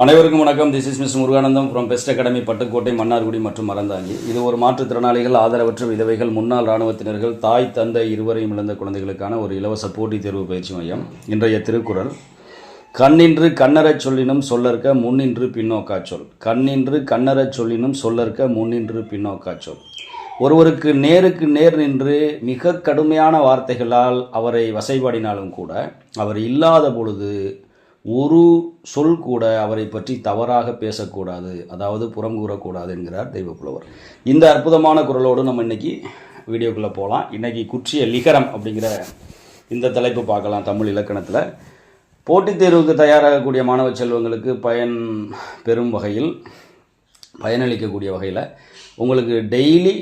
அனைவருக்கும் வணக்கம். This is Miss Muruganandam from Best Academy Pattukkottai Mannargudi மற்றும் மறந்தாங்கி. இது ஒரு மாற்றுத்திறனாளிகள் ஆதரவற்ற விதவைகள் முன்னாள் இராணுவத்தினர்கள் தாய் தந்தை இருவரையும் இழந்த குழந்தைகளுக்கான ஒரு இலவச போட்டித் தேர்வு பயிற்சி மையம். இன்றைய திருக்குறள் கண்ணின்று கண்ணறச் சொல்லினும் சொல்லற்க முன்னின்று பின்னோக்கா சொல். கண்ணின்று கண்ணறச் சொல்லினும் சொல்லற்க முன்னின்று பின்னோக்கா சொல். ஒருவருக்கு நேருக்கு நேர் நின்று மிக கடுமையான வார்த்தைகளால் அவரை வசைபாடினாலும் கூட அவர் இல்லாத பொழுது ஒரு சொல் கூட அவரை பற்றி தவறாக பேசக்கூடாது அதாவது புறம் கூறக்கூடாது என்கிறார் தெய்வப்புலவர். இந்த அற்புதமான குரலோடு நம்ம இன்னைக்கு வீடியோக்குள்ளே போகலாம் இன்னைக்கு குற்றிய லிகரம் அப்படிங்கிற இந்த தலைப்பு பார்க்கலாம் தமிழ் இலக்கணத்தில். போட்டித் தேர்வுக்கு தயாராகக்கூடிய மாணவ செல்வங்களுக்கு பயன் பெறும் வகையில் பயனளிக்கக்கூடிய வகையில் உங்களுக்கு டெய்லி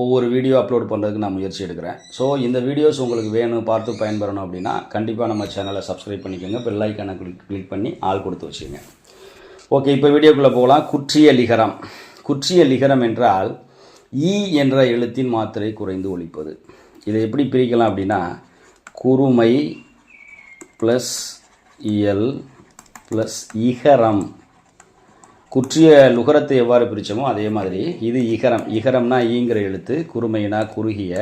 ஒவ்வொரு வீடியோ அப்லோட் பண்ணுறதுக்கு நான் முயற்சி எடுக்கிறேன். ஸோ இந்த வீடியோஸ் உங்களுக்கு வேணும் பார்த்து பயன்பெறணும் அப்படின்னா கண்டிப்பாக நம்ம சேனலை சப்ஸ்கிரைப் பண்ணிக்கோங்க. பெல் ஐக்கானை கிளிக் கிளிக் பண்ணி ஆள் கொடுத்து வச்சுக்கோங்க. ஓகே இப்போ வீடியோக்குள்ளே போகலாம். குற்றிய லிகரம். குற்றிய லிகரம் என்றால் ஈ என்ற எழுத்தின் மாத்திரை குறைந்து ஒழிப்பது. இதை எப்படி பிரிக்கலாம் அப்படின்னா குறுமை ப்ளஸ் இயல் ப்ளஸ் இகரம். குற்றிய லுகரத்தை எவ்வாறு பிரித்தோமோ அதே மாதிரி இது இகரம். இகரம்னா ஈங்கிற எழுத்து குறுமையினா குறுகிய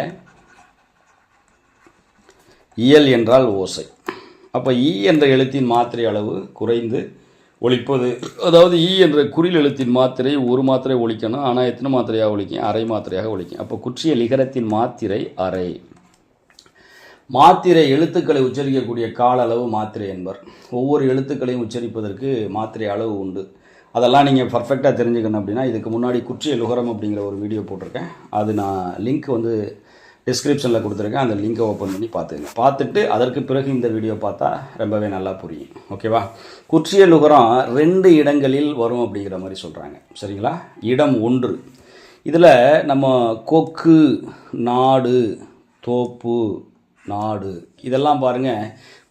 இயல் என்றால் ஓசை. அப்போ ஈ என்ற எழுத்தின் மாத்திரை அளவு குறைந்து ஒழிப்பது அதாவது ஈ என்ற குறில் எழுத்தின் மாத்திரை ஒரு மாத்திரை ஒழிக்கணும் ஆனால் எத்தனை மாத்திரையாக ஒழிக்கும்? அரை மாத்திரையாக ஒழிக்கும். அப்போ குற்றிய லிகரத்தின் மாத்திரை அரை. மாத்திரை எழுத்துக்களை உச்சரிக்கக்கூடிய கால அளவு மாத்திரை என்பர். ஒவ்வொரு எழுத்துக்களையும் உச்சரிப்பதற்கு மாத்திரை அளவு உண்டு. அதெல்லாம் நீங்கள் பர்ஃபெக்டாக தெரிஞ்சுக்கணும் அப்படின்னா இதுக்கு முன்னாடி குற்றிய லுகரம் அப்படிங்கிற ஒரு வீடியோ போட்டிருக்கேன். அது நான் லிங்க் வந்து டிஸ்கிரிப்ஷனில் கொடுத்துருக்கேன். அந்த லிங்கை ஓப்பன் பண்ணி பார்த்துங்க. பார்த்துட்டு அதற்கு பிறகு இந்த வீடியோ பார்த்தா ரொம்பவே நல்லா புரியும். ஓகேவா குற்றிய நுகரம் ரெண்டு இடங்களில் வரும் அப்படிங்கிற மாதிரி சொல்கிறாங்க சரிங்களா? இடம் ஒன்று. இதில் நம்ம கொக்கு நாடு தோப்பு நாடு இதெல்லாம் பாருங்கள்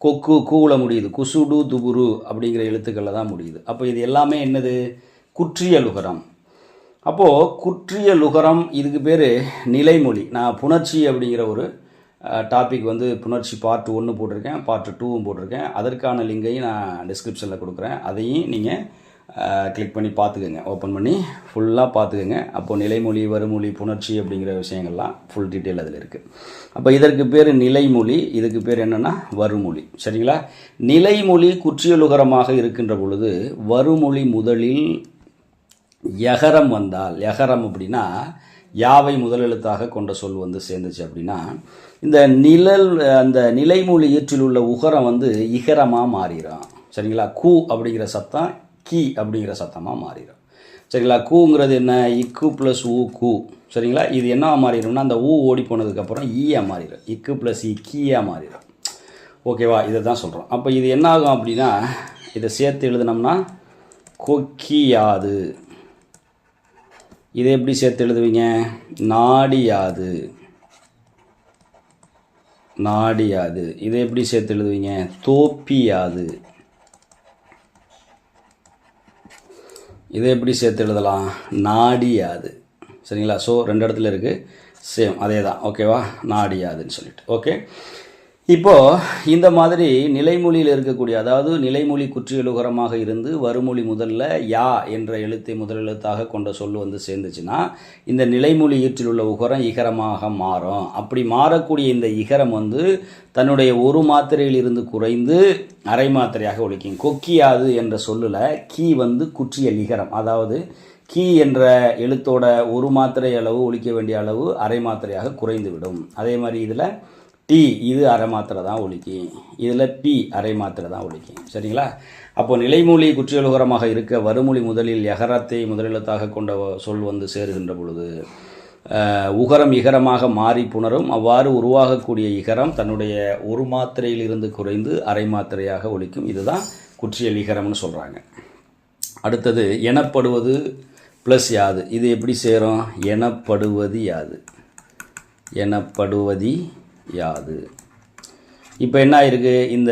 கொக்கு கூல முடியுது. குசுடு துபுரு அப்படிங்கிற எழுத்துக்களில் தான் முடியுது. அப்போ இது எல்லாமே என்னது? குற்றிய லுகரம். அப்போது குற்றிய லுகரம் இதுக்கு பேர் நிலைமொழி. நான் புணர்ச்சி அப்படிங்கிற ஒரு டாபிக் வந்து புணர்ச்சி பார்ட் ஒன்று போட்டிருக்கேன் பார்ட் டூவும் போட்டிருக்கேன். அதற்கான லிங்கையும் நான் டிஸ்கிரிப்ஷனில் கொடுக்குறேன். அதையும் நீங்கள் கிளிக் பண்ணி பார்த்துக்கோங்க. ஓப்பன் பண்ணி ஃபுல்லாக பார்த்துக்கோங்க. அப்போது நிலைமொழி வருமொழி புணர்ச்சி அப்படிங்கிற விஷயங்கள்லாம் ஃபுல் டீட்டெயில் அதில் இருக்குது அப்போ இதற்கு பேர் நிலைமொழி இதுக்கு பேர் என்னென்னா வருமொழி சரிங்களா? நிலைமொழி குற்றியலுகரமாக இருக்கின்ற பொழுது வருமொழி முதலில் யகரம் வந்தால் யகரம் அப்படின்னா யாவை முதலெழுத்தாக கொண்ட சொல் வந்து சேர்ந்துச்சு அப்படின்னா இந்த நிழல் அந்த நிலைமொழி ஈற்றில் உள்ள உகரம் வந்து இகரமாக மாறிடும் சரிங்களா? கூ அப்படிங்கிற சத்தம் கீ அப்படிங்கிற சத்தமாக மாறிடும். சரிங்களா? கூங்கிறது என்ன? இக்கு ப்ளஸ் ஊ கூ. சரிங்களா? இது என்ன மாறிடும்னா அந்த ஊ ஓடி போனதுக்கப்புறம் ஈயாக மாறிடும். இக்கு ப்ளஸ் இ கீயாக மாறிடும். ஓகேவா இதை தான் சொல்கிறோம் அப்போ இது என்ன ஆகும் அப்படின்னா இதை சேர்த்து எழுதுனோம்னா கொக்கியாது. இதை எப்படி சேர்த்து எழுதுவீங்க? நாடியாது. நாடியாது. இதை எப்படி சேர்த்து எழுதுவீங்க? தோப்பியாது. இதை எப்படி சேர்த்து எழுதலாம்? நாடியாது. சரிங்களா? ஸோ ரெண்டு இடத்துல இருக்குது சேம் அதே தான் ஓகேவா நாடியாதுன்னு சொல்லிட்டு. ஓகே இப்போது இந்த மாதிரி நிலைமொழியில் இருக்கக்கூடிய அதாவது நிலைமொழி குற்றியலுகரமாக இருந்து வருமொழி முதல்ல யா என்ற எழுத்தை முதல் எழுத்தாக கொண்ட சொல் வந்து சேர்ந்துச்சுன்னா இந்த நிலைமொழி ஈற்றில் உள்ள உகரம் இகரமாக மாறும். அப்படி மாறக்கூடிய இந்த இகரம் வந்து தன்னுடைய ஒரு மாத்திரையில் இருந்து குறைந்து அரை மாத்திரையாக ஒழிக்கும். கொக்கியாது என்ற சொல்லில் கீ வந்து குற்றிய இகரம். அதாவது கீ என்ற எழுத்தோட ஒரு மாத்திரை அளவு ஒழிக்க வேண்டிய அளவு அரை மாத்திரையாக குறைந்து விடும் அதே மாதிரி இதில் டி இது அரை மாத்திரை தான் ஒழிக்கும். இதில் பி அரை மாத்திரை தான் ஒழிக்கும். சரிங்களா? அப்போ நிலைமொழி குற்றியலுகரமாக இருக்க வருமொழி முதலில் எகரத்தை முதலெழுத்தாக கொண்ட சொல் வந்து சேருகின்ற பொழுது உகரம் இகரமாக மாறி புணரும். அவ்வாறு உருவாகக்கூடிய இகரம் தன்னுடைய ஒரு மாத்திரையிலிருந்து குறைந்து அரை மாத்திரையாக ஒழிக்கும். இதுதான் குற்றியல் இகரம்னு சொல்கிறாங்க அடுத்தது எனப்படுவது ப்ளஸ் யாது. இது எப்படி சேரும்? எனப்படுவது யாது. எனப்படுவதி யாது இப்போ என்ன ஆயிருக்கு? இந்த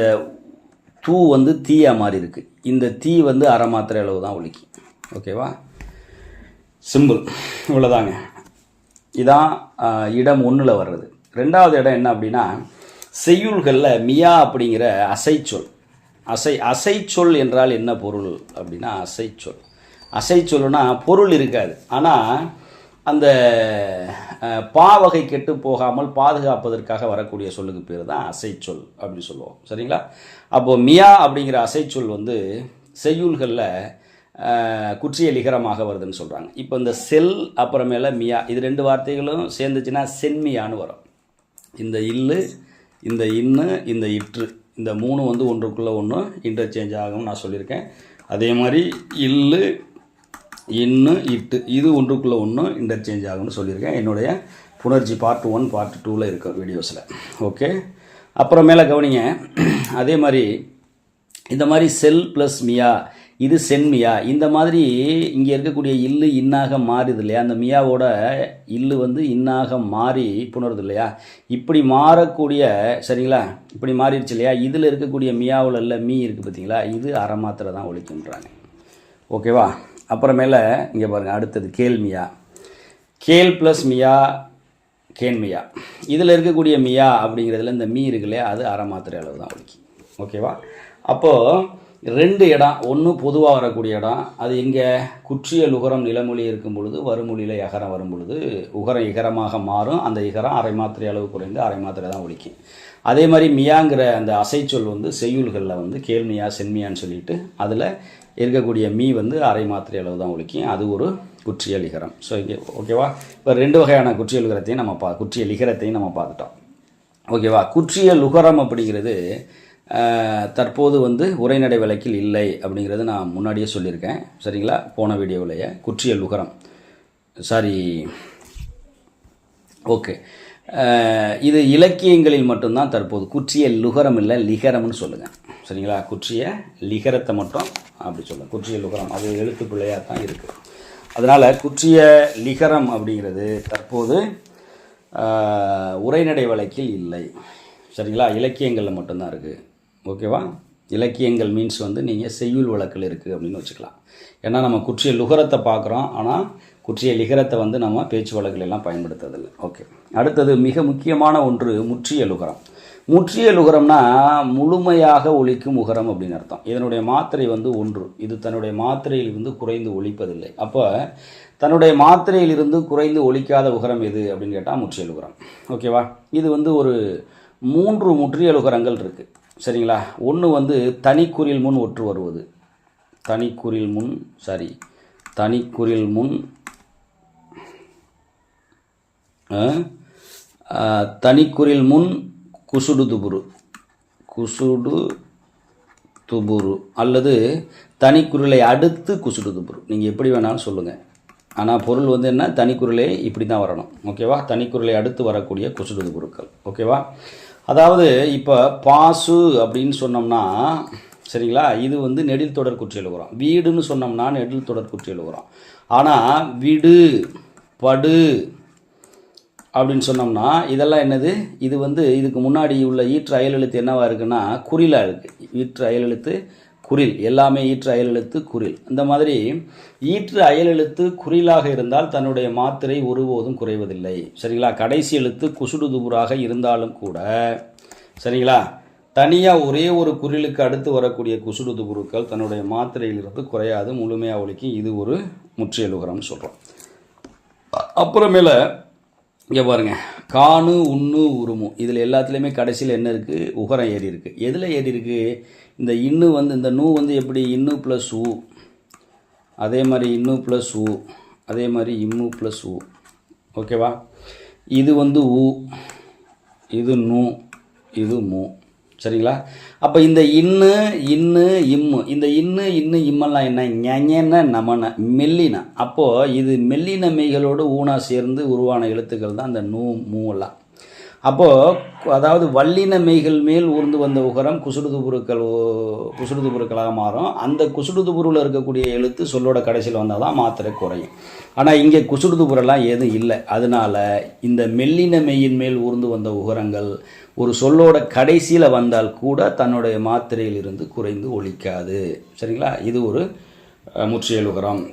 தூ வந்து தீயா மாறி இருக்கு. இந்த தீ வந்து அரை மாத்திரை அளவு தான் ஒழிக்கும் ஓகேவா சிம்பிள் இவ்வளோதாங்க இதான் இடம் ஒன்றில் வர்றது. ரெண்டாவது இடம் என்ன அப்படின்னா செய்யுள்களில் மியா அப்படிங்கிற அசைச்சொல். அசை அசைச்சொல் என்றால் என்ன பொருள் அப்படின்னா அசைச்சொல். அசைச்சொல்லுனா பொருள் இருக்காது. ஆனால் அந்த பாவகை கெட்டு போகாமல் பாதுகாப்பதற்காக வரக்கூடிய சொல்லுக்கு பேர் தான் அசைச்சொல் அப்படின்னு சொல்லுவோம். சரிங்களா? அப்போது மியா அப்படிங்கிற அசைச்சொல் வந்து செய்யுள்களில் குற்றிய லிகரமாக வருதுன்னு சொல்கிறாங்க இப்போ இந்த செல் அப்புறமேல மியா இது ரெண்டு வார்த்தைகளும் சேர்ந்துச்சுன்னா சென்மியான்னு வரும். இந்த இல்லு இந்த இன்னு இந்த இற்று இந்த மூணு வந்து ஒன்றுக்குள்ளே ஒன்று இன்டர்சேஞ்ச் ஆகும்னு நான் சொல்லியிருக்கேன். அதே மாதிரி இல்லு இன்னு இட்டு. இது ஒன்றுக்குள்ளே ஒன்று இன்டர்சேஞ்ச் ஆகும்னு சொல்லியிருக்கேன். என்னுடைய புணர்ச்சி பார்ட் ஒன் பார்ட் டூவில் இருக்கும் வீடியோஸில் ஓகே அப்புறமேல கவனிங்க. அதே மாதிரி இந்த மாதிரி செல் ப்ளஸ் மியா இது சென்மியா இந்த மாதிரி இங்கே இருக்கக்கூடிய இல்லு இன்னாக மாறுது இல்லையா? அந்த மியாவோட இல்லு வந்து இன்னாக மாறி புணருது இல்லையா? இப்படி மாறக்கூடிய சரிங்களா? இப்படி மாறிடுச்சு இல்லையா? இதில் இருக்கக்கூடிய மியாவில் இல்லை மீ இருக்குது பார்த்தீங்களா இது அரை மாத்திரை தான் ஒழிக்குன்றாங்க ஓகேவா அப்புறமேல இங்கே பாருங்கள் அடுத்தது கேள்மியா. கேல் ப்ளஸ் மியா கேன்மியா இதில் இருக்கக்கூடிய மியா அப்படிங்கிறதுல இந்த மீ இருக்குல்லையா அது அரை மாத்திரை அளவு தான் ஒழிக்கும் ஓகேவா அப்போது ரெண்டு இடம் ஒன்று பொதுவாக வரக்கூடிய இடம் அது எங்கே குற்றிய உகரம் நிலமொழி இருக்கும் பொழுது வருமொழியில் எகரம் வரும் பொழுது உகரம் இகரமாக மாறும் அந்த இகரம் அரை மாத்திரை அளவு குறைந்து அரை மாத்திரை தான் ஒழிக்கும் அதே மாதிரி மியாங்கிற அந்த அசைச்சொல் வந்து செய்யுள்களில் வந்து கேள்மியா சென்மியான்னு சொல்லிட்டு அதில் இருக்கக்கூடிய மீ வந்து அரை மாத்திரை அளவு தான் ஒழிக்கும். அது ஒரு குற்றிய லிகரம் ஸோ இங்கே ஓகேவா இப்போ ரெண்டு வகையான குற்றிய லிகரத்தையும் நம்ம பா குற்றிய லிகரத்தையும் நம்ம பார்த்துட்டோம். ஓகேவா குற்றிய லுகரம் அப்படிங்கிறது தற்போது வந்து உரைநடை விலக்கில் இல்லை அப்படிங்கிறது நான் முன்னாடியே சொல்லியிருக்கேன். சரிங்களா? போன வீடியோவிலேயே. குற்றிய லுகரம் சாரி ஓகே இது இலக்கியங்களில் மட்டும்தான் தற்போது குற்றிய லுகரம் இல்லை லிகரம்னு சொல்லுங்கள் சரிங்களா? குற்றிய லிகரத்தை மட்டும் அப்படி சொல்லலாம் குற்றிய லுகரம் அது எழுத்து பிள்ளையாக தான் இருக்குது அதனால் குற்றிய லிகரம் அப்படிங்கிறது தற்போது உரைநடை வழக்கில் இல்லை. சரிங்களா? இலக்கியங்களில் மட்டும்தான் இருக்குது ஓகேவா? இலக்கியங்கள் மீன்ஸ் வந்து நீங்கள் செய்யுள் வழக்கில் இருக்குது அப்படின்னு வச்சுக்கலாம். ஏன்னா நம்ம குற்றிய லுகரத்தை பார்க்குறோம். ஆனால் குற்றிய லிகரத்தை வந்து நம்ம பேச்சு வழக்கில் எல்லாம் பயன்படுத்துறதில்லை. ஓகே. அடுத்தது மிக முக்கியமான ஒன்று முற்றிய லுகரம். முற்றியல் உகரம்னா முழுமையாக ஒழிக்கும் உகரம் அப்படின்னு அர்த்தம். இதனுடைய மாத்திரை வந்து ஒன்று. இது தன்னுடைய மாத்திரையில் இருந்து குறைந்து ஒழிப்பதில்லை. அப்போ தன்னுடைய மாத்திரையிலிருந்து குறைந்து ஒழிக்காத உகரம் எது அப்படின்னு கேட்டால் முற்றியல் உகரம் ஓகேவா இது வந்து ஒரு மூன்று முற்றியல் உகரங்கள் இருக்குது சரிங்களா? ஒன்று வந்து தனிக்குறில் முன் ஒற்று வருவது. தனிக்குறில் முன் சாரி தனிக்குறில் முன் தனிக்குறில் முன் குசுடு துபுரு. குசுடு துபுரு. அல்லது தனிக்குறிலை அடுத்து குசுடு துபுரு. நீங்கள் எப்படி வேணாலும் சொல்லுங்கள் ஆனால் பொருள் வந்து என்ன? தனிக்குறிலே இப்படி தான் வரணும். ஓகேவா? தனிக்குறிலை அடுத்து வரக்கூடிய குசுடு துபுருக்கள். ஓகேவா? அதாவது இப்போ பாசு அப்படின்னு சொன்னோம்னா சரிங்களா? இது வந்து நெடில் தொடர் குற்றி எழுகிறோம் வீடுன்னு சொன்னோம்னா நெடில் தொடர் குற்றி எழுகிறோம் ஆனால் விடு படு அப்படின்னு சொன்னோம்னா இதெல்லாம் என்னது? இது வந்து இதுக்கு முன்னாடி உள்ள ஈற்று அயல் எழுத்து என்னவா இருக்குன்னா குறிலாக இருக்குது ஈற்று அயல் எழுத்து குறில். எல்லாமே ஈற்று அயல் எழுத்து குறில். இந்த மாதிரி ஈற்று அயல் எழுத்து குறிலாக இருந்தால் தன்னுடைய மாத்திரை ஒருபோதும் குறைவதில்லை. சரிங்களா? கடைசி எழுத்து குசுடு துபுராக இருந்தாலும் கூட சரிங்களா? தனியாக ஒரே ஒரு குறிலுக்கு அடுத்து வரக்கூடிய குசுடு துபுருக்கள் தன்னுடைய மாத்திரையிலிருந்து குறையாது. முழுமையாக ஒழிக்கும். இது ஒரு முற்றியலுகரம்னு சொல்கிறோம் அப்புறமேல இங்கே பாருங்க. காணு உண்ணு உருமு இதில் எல்லாத்துலேயுமே கடைசியில் என்ன இருக்குது உகரம் ஏறி இருக்குது எதில் ஏறி இருக்குது இந்த இன்னு வந்து இந்த நூ வந்து எப்படி? இன்னு ப்ளஸ் ஊ அதே மாதிரி இன்னு ப்ளஸ் ஊ அதே மாதிரி இம்மு ப்ளஸ் ஊ ஓகேவா? இது வந்து ஊ இது நூ. இது மூ. சரிங்களா? அப்போ இந்த இன்னு இன்னு இம்மு இந்த இன்னு இன்னு இம்மெல்லாம் என்ன? ஞஞன நமன மெல்லின. அப்போது இது மெல்லின மெய்களோடு ஊனா சேர்ந்து உருவான எழுத்துக்கள் தான் இந்த நூ மூலாம் அப்போது அதாவது வல்லின மெய்கள் மேல் ஊர்ந்து வந்த உகரம் குசுடுது பொருட்கள் குசுடுது பொருட்களாக மாறும். அந்த குசுடுது பொருளில் இருக்கக்கூடிய எழுத்து சொல்லோட கடைசியில் வந்தால் தான் மாத்திரை குறையும். ஆனால் இங்கே குசுடுது எதுவும் இல்லை. அதனால் இந்த மெல்லின மெய்யின் மேல் ஊர்ந்து வந்த உகரங்கள் ஒரு சொல்லோட கடைசியில் வந்தால் கூட தன்னுடைய மாத்திரையிலிருந்து குறைந்து ஒழிக்காது. சரிங்களா? இது ஒரு முற்றியல் உகரம்.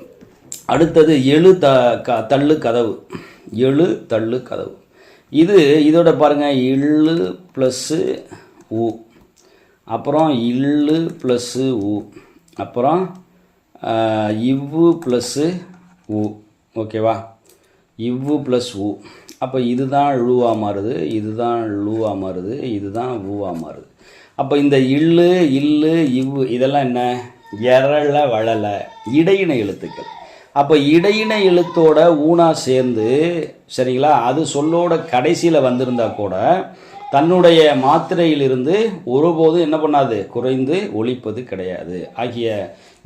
அடுத்தது எழு த க தள்ளு கதவு. எழு தள்ளு கதவு. இது இதோட பாருங்கள் இல்லு ப்ளஸ்ஸு உ. அப்புறம் இல்லு ப்ளஸ்ஸு உ. அப்புறம் இவ்வு ப்ளஸ்ஸு உ. ஓகேவா? இவ்வு ப்ளஸ் உ. அப்போ இதுதான் ழுவா மாறுது இதுதான் லூவாக மாறுது இதுதான் ஊவாக மாறுது. அப்போ இந்த இல்லு இல்லு இவ்வு இதெல்லாம் என்ன? எரள வளல. இடையின எழுத்துக்கள். அப்போ இடையின எழுத்தோட ஊனா சேர்ந்து சரிங்களா? அது சொல்லோட கடைசியில் வந்திருந்தா கூட தன்னுடைய மாத்திரையிலிருந்து ஒருபோதும் என்ன பண்ணாது குறைந்து ஒழிப்பது கிடையாது. ஆகிய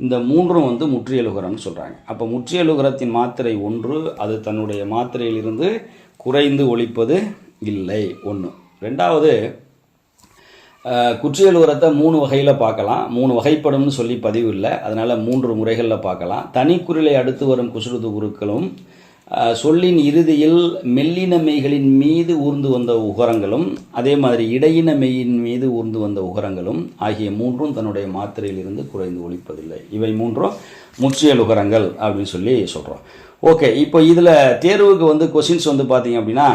இந்த மூன்றும் வந்து முற்றியலுகரம்னு சொல்கிறாங்க அப்போ முற்றியலுகரத்தின் மாத்திரை ஒன்று அது தன்னுடைய மாத்திரையிலிருந்து குறைந்து ஒழிப்பது இல்லை. ஒன்று ரெண்டாவது அஹ், குற்றியல் உரத்தை மூணு வகையில் பார்க்கலாம். மூணு வகைப்படும்னு சொல்லி பதிவு இல்லை. அதனால் மூன்று முறைகளில் பார்க்கலாம். தனிக்குறிலை அடுத்து வரும் குசுறுது குருக்களும் சொல்லின் இறுதியில் மெல்லின மெய்களின் மீது ஊர்ந்து வந்த உகரங்களும் அதே மாதிரி இடையின மெய்யின் மீது ஊர்ந்து வந்த உகரங்களும் ஆகிய மூன்றும் தன்னுடைய மாத்திரையிலிருந்து குறைந்து ஒழிப்பதில்லை. இவை மூன்றும் முற்றியல் உகரங்கள் அப்படின்னு சொல்லி சொல்கிறோம் ஓகே இப்போ இதில் தேர்வுக்கு வந்து கொஷின்ஸ் வந்து பார்த்தீங்க அப்படின்னா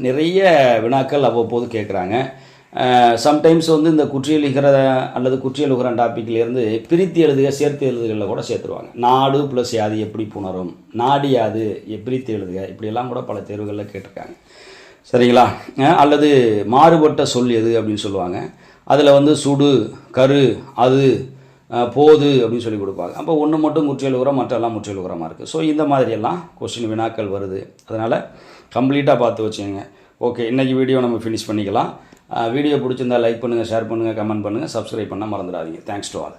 நிறைய வினாக்கள் அவ்வப்போது கேட்குறாங்க சம்டைம்ஸ் வந்து இந்த குற்றியலிகிற அல்லது குற்றியலுகிற டாப்பிக்லேருந்து பிரித்து எழுதுக சேர்த்து எழுதுகளில் கூட சேர்த்துருவாங்க. நாடு ப்ளஸ் யாது எப்படி புணரும்? நாடு யாது பிரித்து எழுதுக? இப்படியெல்லாம் கூட பல தேர்வுகளில் கேட்டிருக்காங்க. சரிங்களா? அல்லது மாறுபட்ட சொல் எது அப்படின்னு சொல்லுவாங்க. அதில் வந்து சுடு கரு அது போது அப்படின்னு சொல்லி கொடுப்பாங்க. அப்போ ஒன்று மட்டும் முற்றியல் உரம் மற்றெல்லாம் முற்றியல் உரமாக இருக்குது ஸோ இந்த மாதிரியெல்லாம் கொஸ்டின் வினாக்கள் வருது. அதனால் கம்ப்ளீட்டாக பார்த்து வச்சுங்க ஓகே இன்றைக்கி வீடியோ நம்ம ஃபினிஷ் பண்ணிக்கலாம். வீடியோ பிடிச்சிருந்தா லைக் பண்ணுங்கள் ஷேர் பண்ணுங்கள் கமெண்ட் பண்ணுங்கள் சப்ஸ்கிரைப் பண்ண மறந்துடாதீங்க. Thanks to all